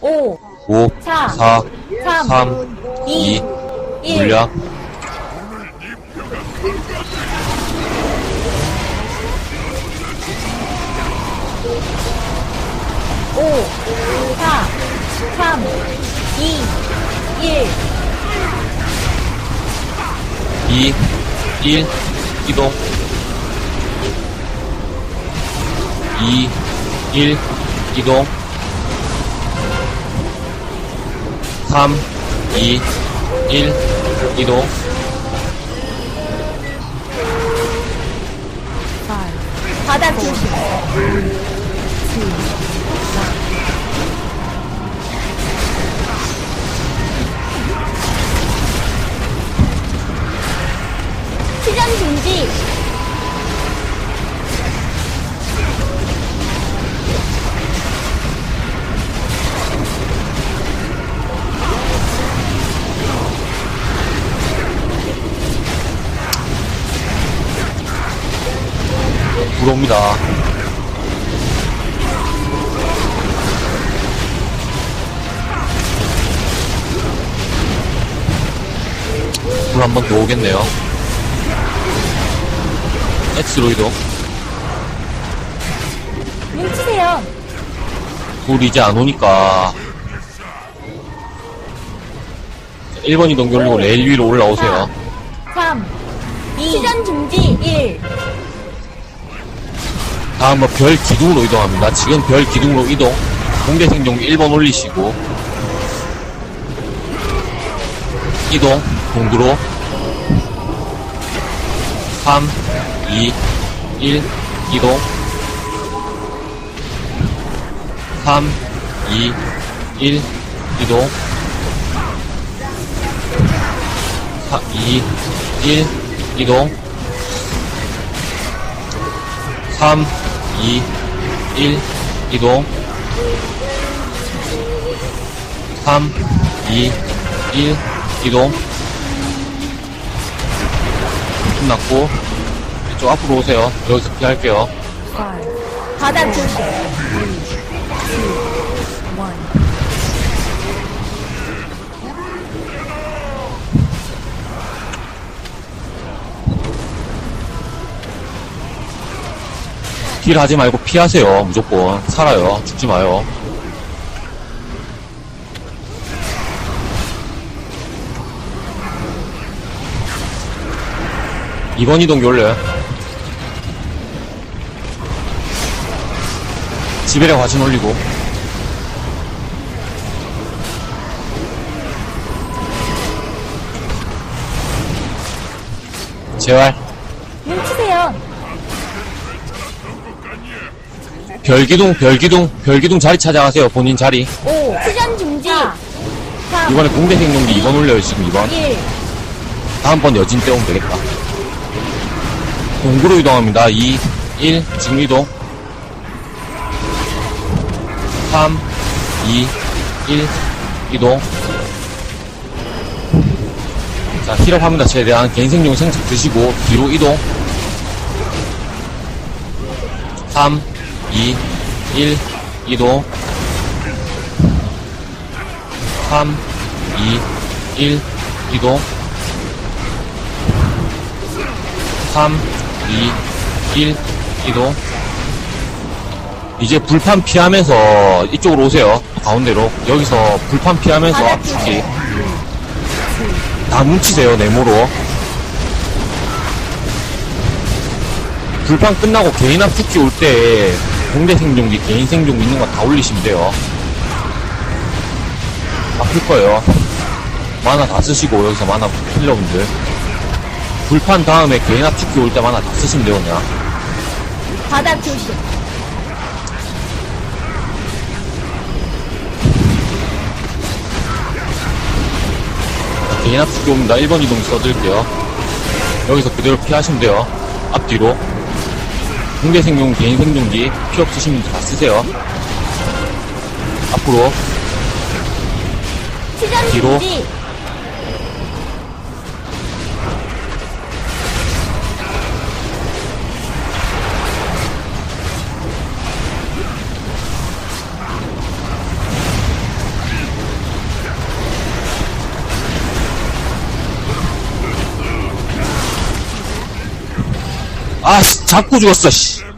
5, 5, 4, 4, 3, 3, 2, 2, 1. 물약. 오, 사, 삼, 이, 일. 2, 1, 이동. 2, 1, 이동. 3, 2, 1, 이동. 바닥 조심. 불옵니다. 불한번 더 오겠네요. X로 이동. 뭉치세요. 불 이제 안 오니까 1번 이동 돌리고 레일 위로 올라오세요. 3, 2, 시전 중지. 1. 다음은 별 기둥으로 이동합니다. 지금 별 기둥으로 이동. 공대 생존 1번 올리시고. 이동. 동두로. 3, 2, 1 이동. 3, 2, 1 이동. 4, 2, 1 이동. 3, 2, 1 이동. 3, 2, 1 이동. 끝났고 이쪽 앞으로 오세요. 여기서 피할게요. 바닥 조심. 딜 하지 말고 피하세요. 무조건. 살아요. 죽지 마요. 이번 이동기 올려요. 지배력 과신 올리고. 재활. 뭉치세요. 별기둥 별기둥 별기둥 자리 찾아가세요 본인 자리 5, 시전 중지. 4, 3, 이번에 공대 생존기 2번 올려요 지금 2번 1. 다음번 여진 떼오면 되겠다. 동구로 이동합니다. 2, 1, 지금 이동. 3, 2, 1, 이동. 자, 힐업 합니다. 최대한 개인 생존 생착 드시고, 뒤로 이동. 3, 2, 1, 이동. 3, 2, 1, 이동. 3, 2, 1, 이동. 이제 불판 피하면서 이쪽으로 오세요. 가운데로. 여기서 불판 피하면서 앞축기. 다 뭉치세요, 네모로. 불판 끝나고 개인 압축기 올때 공대 생존기, 개인 생존기 있는 거 다 올리시면 돼요. 아플 거예요. 만화 다 쓰시고, 여기서 만화 필러분들. 불판 다음에 개인 압축기 올 때마다 다 쓰시면 돼요, 그냥. 바닥 조심. 개인 압축기 옵니다. 1번 이동 써드릴게요. 여기서 그대로 피하시면 돼요. 앞뒤로. 공대 생존, 개인 생존기, 피 없으시면 다 쓰세요. 앞으로. 뒤로. 아, 씨, 잡고 죽었어, 씨.